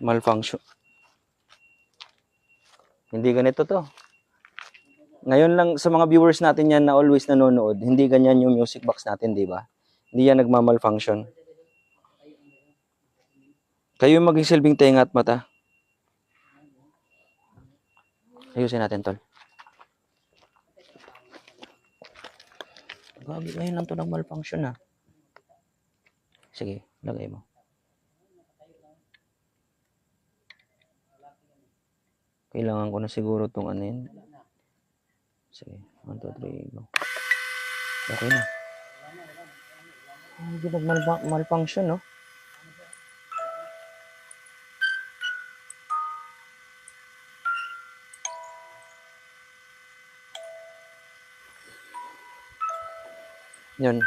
Malfunction. Hindi ganito to. Ngayon lang sa mga viewers natin yan na always nanonood, hindi ganyan yung music box natin, di ba? Hindi yan nagmamalfunction. Kayo yung maging silbing tenga at mata. Ayusin natin, tol. Gagi, ngayon lang to nag-malfunction, ha? Sige, lagay mo. Kailangan ko na siguro itong ano yun. Sige, 1, 2, 3, go. Okay na. Hindi nag-malfunction, no? Yun.